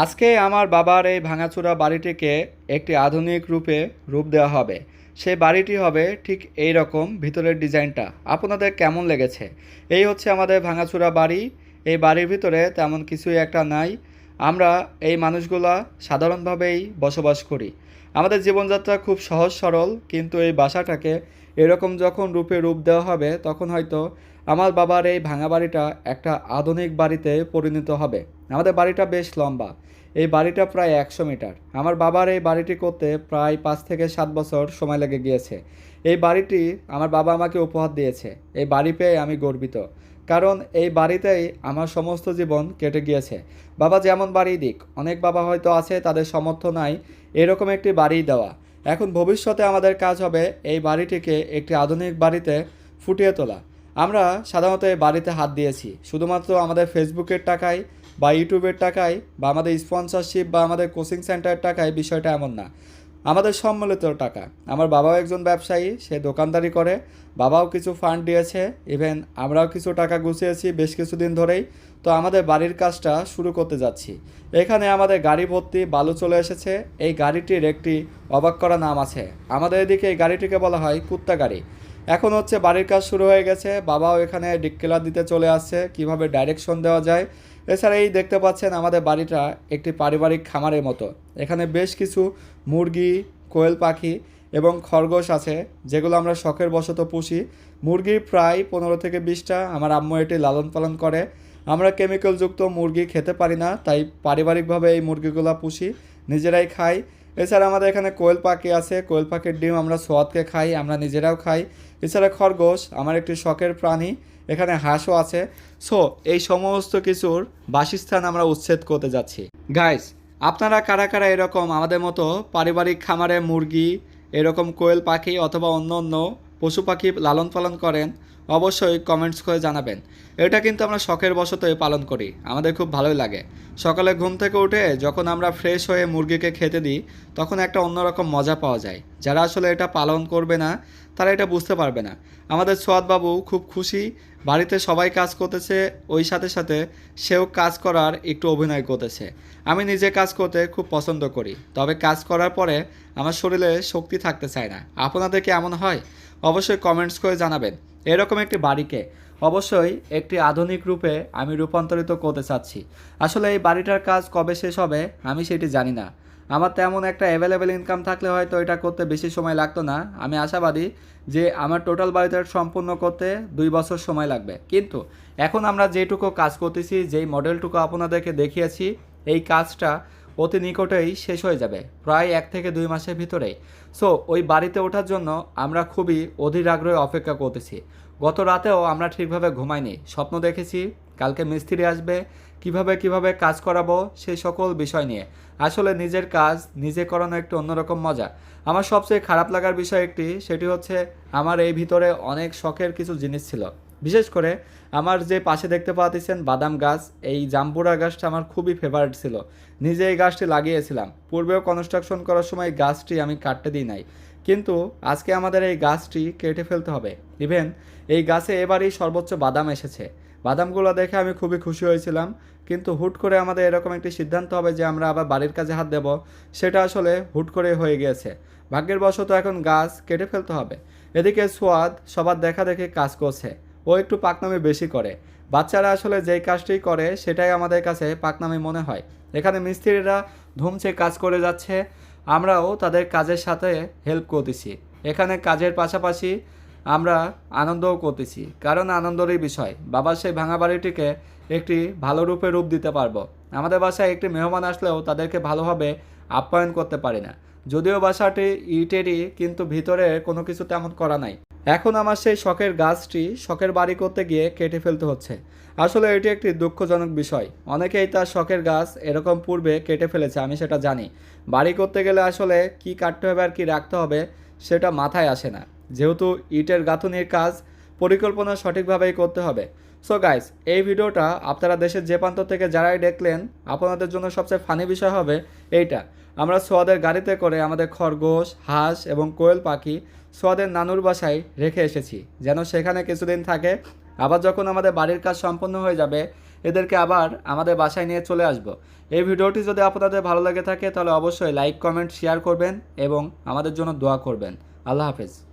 আজকে আমার বাবার এই ভাঙাচুরা বাড়িটিকে একটি আধুনিক রূপে রূপ দেওয়া হবে। সেই বাড়িটি হবে ঠিক এই রকম ভিতরের ডিজাইনটা। আপনাদের কেমন লেগেছে? এই হচ্ছে আমাদের ভাঙাচুরা বাড়ি। এই বাড়ির ভিতরে তেমন কিছুই একটা নাই। আমরা এই মানুষগুলা সাধারণভাবেই বসবাস করি। আমাদের জীবনযাত্রা খুব সহজ সরল, কিন্তু এই বাসাটাকে এরকম যখন রূপে রূপ দেওয়া হবে, তখন হয়তো আমার বাবার এই ভাঙা বাড়িটা একটা আধুনিক বাড়িতে পরিণত হবে। আমাদের বাড়িটা বেশ লম্বা। এই বাড়িটা প্রায় একশো মিটার। আমার বাবার এই বাড়িটি করতে প্রায় পাঁচ থেকে সাত বছর সময় লেগে গিয়েছে। এই বাড়িটি আমার বাবা আমাকে উপহার দিয়েছে। এই বাড়ি পেয়ে আমি গর্বিত। কারণ এই বাড়িতেই আমার সমস্ত জীবন কেটে গিয়েছে। বাবা যেমন বাড়ি দিক, অনেক বাবা হয়তো আছে, তাদের সামর্থ্য নাই, এরকম একটি বাড়ি দেওয়া। এখন ভবিষ্যতে আমাদের কাজ হবে এই বাড়িটিকে একটি আধুনিক বাড়িতে ফুটিয়ে তোলা। আমরা সাধারণত বাড়িতে হাত দিয়েছি। শুধুমাত্র আমাদের ফেসবুকের টাকায় বা ইউটিউবের টাকায় বা আমাদের স্পন্সরশিপ বা আমাদের কোচিং সেন্টারের টাকায় বিষয়টা এমন না। আমাদের সম্মিলিত টাকা। আমার বাবাও একজন ব্যবসায়ী, সে দোকানদারি করে। বাবাও কিছু ফান্ড দিয়েছে। ইভেন আমরাও কিছু টাকা গুছিয়েছি বেশ কিছুদিন ধরেই। তো আমাদের বাড়ির কাজটা শুরু করতে যাচ্ছি। এখানে আমাদের গাড়ি ভর্তি বালু চলে এসেছে। এই গাড়িটির একটি অবাক করা নাম আছে। আমাদের এদিকে এই গাড়িটিকে বলা হয় কুত্তা গাড়ি। এখন হচ্ছে বাড়ির কাজ শুরু হয়ে গেছে। বাবাও এখানে ডিক্কেলার দিতে চলে আসছে, কীভাবে ডাইরেকশন দেওয়া যায়। এছাড়া এই দেখতে পাচ্ছেন আমাদের বাড়িটা একটি পারিবারিক খামারের মতো। এখানে বেশ কিছু মুরগি, কোয়েল পাখি এবং খরগোশ আছে, যেগুলো আমরা শখের বশত পুষি। মুরগি প্রায় পনেরো থেকে বিশটা, আমার আম্মু এটি লালন পালন করে। আমরা কেমিক্যালযুক্ত মুরগি খেতে পারি না, তাই পারিবারিকভাবে এই মুরগিগুলো পুষি, নিজেরাই খাই। এছাড়া আমাদের এখানে কোয়েল পাখি আছে, কোয়েল পাখির ডিম আমরা সোয়াদকে খাই, আমরা নিজেরাও খাই। এছাড়া খরগোশ, আমার একটি শখের প্রাণী, এখানে হাঁসও আছে। সো এই সমস্ত কিছুর বাসস্থান আমরা উচ্ছেদ করতে যাচ্ছি। গাইস আপনারা কারা কারা এরকম আমাদের মতো পারিবারিক খামারে মুরগি, এরকম কোয়েল পাখি অথবা অন্য অন্য পশু পাখি লালন পালন করেন অবশ্যই কমেন্টস করে জানাবেন। এটা কিন্তু আমরা শখের বশতই পালন করি। আমাদের খুব ভালোই লাগে। সকালে ঘুম থেকে উঠে যখন আমরা ফ্রেশ হয়ে মুরগিকে খেতে দিই, তখন একটা অন্যরকম মজা পাওয়া যায়। যারা আসলে এটা পালন করবে না, তারা এটা বুঝতে পারবে না। আমাদের সোয়াদবাবু খুব খুশি। বাড়িতে সবাই কাজ করতেছে। ওই সাথে সাথে সেও কাজ করার একটু অভিনয় করতেছে। আমি নিজে কাজ করতে খুব পছন্দ করি। তবে কাজ করার পরে আমার শরীরে শক্তি থাকতে চায় না। আপনাদের কি এমন হয়? অবশ্যই কমেন্টস করে জানাবেন। এরকম একটি বাড়িকে অবশ্যই একটি আধুনিক রূপে আমি রূপান্তরিত করতে চাচ্ছি। আসলে এই বাড়িটার কাজ কবে শেষ হবে, আমি সেটি জানি না। আমার তেমন একটা অ্যাভেলেবেল ইনকাম থাকলে হয়তো এটা করতে বেশি সময় লাগতো না। আমি আশাবাদী যে আমার টোটাল বাড়িটা সম্পূর্ণ করতে দুই বছর সময় লাগবে। কিন্তু এখন আমরা যেটুকু কাজ করতেছি, যেই মডেলটুকু আপনাদেরকে দেখিয়েছি, এই কাজটা অতি নিকটেই শেষ হয়ে যাবে, প্রায় এক থেকে দুই মাসের ভিতরেই সো ওই বাড়িতে ওঠার জন্য আমরা খুবই অধীর আগ্রহে অপেক্ষা করতেছি। গত রাতেও আমরা ঠিকভাবে ঘুমাইনি। স্বপ্ন দেখেছি, কালকে মিস্ত্রি আসবে, কীভাবে কীভাবে কাজ করাবো সেই সকল বিষয় নিয়ে। আসলে নিজের কাজ, নিজে করানো একটু অন্যরকম মজা। আমার সবচেয়ে খারাপ লাগার বিষয় একটি, সেটি হচ্ছে আমার এই ভিতরে অনেক শখের কিছু জিনিস ছিল। বিশেষ করে আমার যে পাশে দেখতে পাচ্ছেন বাদাম গাছ, এই জাম্বুরা গাছটা আমার খুবই ফেভারিট ছিল। নিজে এই গাছটি লাগিয়েছিলাম। পূর্বেও কনস্ট্রাকশন করার সময় গাছটি আমি কাটতে দিই নাই। কিন্তু আজকে আমাদের এই গাছটি কেটে ফেলতে হবে। ইভেন এই গাছে এবারই সর্বোচ্চ বাদাম এসেছে। বাদামগুলো দেখে আমি খুবই খুশি হয়েছিলাম। কিন্তু হুট করে আমাদের এরকম একটি সিদ্ধান্ত হবে যে আমরা আবার বাড়ির কাজে হাত দেব, সেটা আসলে হুট করে হয়ে গিয়েছে। ভাগ্যের বশত এখন গাছ কেটে ফেলতে হবে। এদিকে সোয়াদ সবার দেখা দেখে কাজ করছে। ও একটু পাকনামি বেশি করে। বাচ্চারা আসলে যেই কাজটি করে, সেটাই আমাদের কাছে পাকনামি মনে হয়। এখানে মিস্ত্রিরা ধুমছে, কাজ করে যাচ্ছে। আমরাও তাদের কাজের সাথে হেল্প করতেছি। এখানে কাজের পাশাপাশি আমরা আনন্দও করতেছি। কারণ আনন্দেরই বিষয়। বাবার সেই ভাঙা বাড়িটিকে একটি ভালো রূপে রূপ দিতে পারব। আমাদের বাসায় একটি মেহমান আসলেও তাদেরকে ভালোভাবে আপ্যায়ন করতে পারি না। যদিও বাসাটি ইটেরই, কিন্তু ভিতরে কোনো কিছু তেমন করা নাই। এখন আমার সেই শখের গাছটি, শখের বাড়ি করতে গিয়ে কেটে ফেলতে হচ্ছে। আসলে এটি একটি দুঃখজনক বিষয়। অনেকেই তার শখের গাছ এরকম পূর্বে কেটে ফেলেছে, আমি সেটা জানি। বাড়ি করতে গেলে আসলে কি কাটতে হবে আর কি রাখতে হবে, সেটা মাথায় আসে না। যেহেতু ইটের গাঁথুনির কাজ পরিকল্পনা সঠিকভাবেই করতে হবে। সো গাইস এই ভিডিওটা আপনারা দেশের যে প্রান্ত থেকে যারাই দেখলেন, আপনাদের জন্য সবচেয়ে ফানি বিষয় হবে এইটা। আমরা সোয়াদের গাড়িতে করে আমাদের খরগোশ, হাঁস এবং কোয়েল পাখি সোয়াদের নানুর বাসায় রেখে এসেছি। যেন সেখানে কিছুদিন থাকে, আবার যখন আমাদের বাড়ির কাজ সম্পন্ন হয়ে যাবে, এদেরকে আবার আমাদের বাসায় নিয়ে চলে আসব। এই ভিডিওটি যদি আপনাদের ভালো লাগে থাকে, তাহলে অবশ্যই লাইক কমেন্ট শেয়ার করবেন এবং আমাদের জন্য দোয়া করবেন। আল্লাহ হাফেজ।